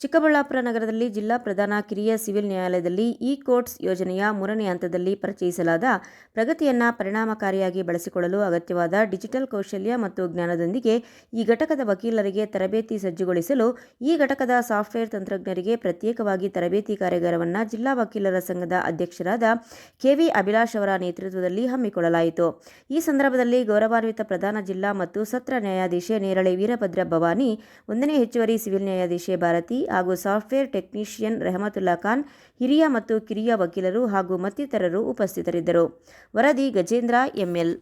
ಚಿಕ್ಕಬಳ್ಳಾಪುರ ನಗರದಲ್ಲಿ ಜಿಲ್ಲಾ ಪ್ರಧಾನ ಕಿರಿಯ ಸಿವಿಲ್ ನ್ಯಾಯಾಲಯದಲ್ಲಿ ಇ ಕೋರ್ಟ್ಸ್ ಯೋಜನೆಯ ಮೂರನೇ ಹಂತದಲ್ಲಿ ಪರಿಚಯಿಸಲಾದ ಪ್ರಗತಿಯನ್ನು ಪರಿಣಾಮಕಾರಿಯಾಗಿ ಬಳಸಿಕೊಳ್ಳಲು ಅಗತ್ಯವಾದ ಡಿಜಿಟಲ್ ಕೌಶಲ್ಯ ಮತ್ತು ಜ್ಞಾನದೊಂದಿಗೆ ಈ ಘಟಕದ ವಕೀಲರಿಗೆ ತರಬೇತಿ ಸಜ್ಜುಗೊಳಿಸಲು ಈ ಘಟಕದ ಸಾಫ್ಟ್ವೇರ್ ತಂತ್ರಜ್ಞರಿಗೆ ಪ್ರತ್ಯೇಕವಾಗಿ ತರಬೇತಿ ಕಾರ್ಯಾಗಾರವನ್ನು ಜಿಲ್ಲಾ ವಕೀಲರ ಸಂಘದ ಅಧ್ಯಕ್ಷರಾದ ಕೆವಿ ಅಭಿಲಾಷ್ ಅವರ ನೇತೃತ್ವದಲ್ಲಿ ಹಮ್ಮಿಕೊಳ್ಳಲಾಯಿತು. ಈ ಸಂದರ್ಭದಲ್ಲಿ ಗೌರವಾನ್ವಿತ ಪ್ರಧಾನ ಜಿಲ್ಲಾ ಮತ್ತು ಸತ್ರ ನ್ಯಾಯಾಧೀಶೆ ನೇರಳೆ ವೀರಭದ್ರ ಭವಾನಿ, ಒಂದನೇ ಹೆಚ್ಚುವರಿ ಸಿವಿಲ್ ನ್ಯಾಯಾಧೀಶೆ ಭಾರತಿ ಹಾಗೂ ಸಾಫ್ಟ್ವೇರ್ ಟೆಕ್ನಿಷಿಯನ್ ರೆಹಮತುಲ್ಲಾ ಖಾನ್, ಹಿರಿಯ ಮತ್ತು ಕಿರಿಯ ವಕೀಲರು ಹಾಗೂ ಮತ್ತಿತರರು ಉಪಸ್ಥಿತರಿದ್ದರು. ವರದಿ ಗಜೇಂದ್ರ, ಎಂಎಲ್.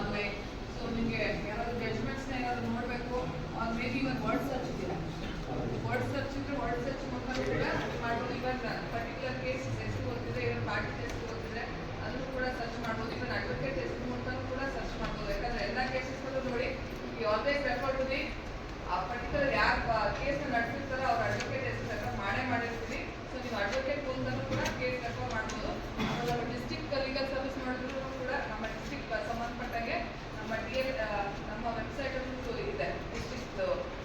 ಆನ್ಲೈನ್ ಸೊ ನಿಮಗೆ ಯಾರಾದರೂ ಆಲ್ವೇಸ್ ರೆಫರ್ ಟು ದಿ ಆ ಪರ್ಟಿಕ್ಯುಲರ್ ಯಾರು ಕೇಸ್ನ ಅವ್ರ ಅಡ್ವೊಕೇಟ್ ಹೆಸರು ಮಾಡೇ ಮಾಡಿರ್ತೀವಿ ಸೊ ನೀವು ಅಡ್ವೊಕೇಟ್ ಮೂಲಕನೂ ಕೂಡ ಕೇಸ್ ರೆಫರ್ ಮಾಡ್ಬೋದು. ಆಮೇಲೆ ನಮ್ಮ ಡಿಸ್ಟಿಕ್ ಲೀಗಲ್ ಸರ್ವಿಸ್ ಮಾಡಿದ್ರು ಕೂಡ ನಮ್ಮ ಡಿಸ್ಟಿಕ್ ಸಂಬಂಧಪಟ್ಟಾಗೆ ನಮ್ಮ ಡಿ ಎಲ್ ನಮ್ಮ ವೆಬ್ಸೈಟ್ ಅಂತೂ ಇದೆ. ಡಿಸ್ಟಿಕ್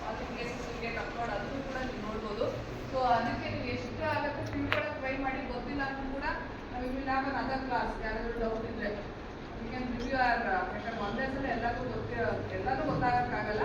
ಆನ್ಲೈನ್ ಕೇಸಸ್ಗೆ ಅಪ್ಲೋಡ್ ಅದನ್ನು ಕೂಡ ನೀವು ನೋಡ್ಬೋದು. ಸೊ ಅದಕ್ಕೆ ನೀವು ಎಷ್ಟು ಆಗುತ್ತೆ ತಿಳ್ಕೊಳ್ಳೋಕೆ ಟ್ರೈ ಮಾಡಿ, ಗೊತ್ತಿಲ್ಲ ಅಂದ್ರೂ ಕೂಡ ನಾವು ವಿಲ್ ಹ್ಯಾವ್ ಅದರ್ ಕ್ಲಾಸ್ ಯಾರಾದರೂ ಡೌಟ್ ಇದ್ದರೆ ವಿ ಕ್ಯಾನ್ ರಿವ್ಯೂ ಆರ್ ಯಾಕಂದ್ರೆ ಒಂದೇ ಸಲ ಎಲ್ಲರಿಗೂ ಗೊತ್ತಿಲ್ಲ ಎಲ್ಲಾನು ಗೊತ್ತಾಗಕ್ಕಾಗಲ್ಲ?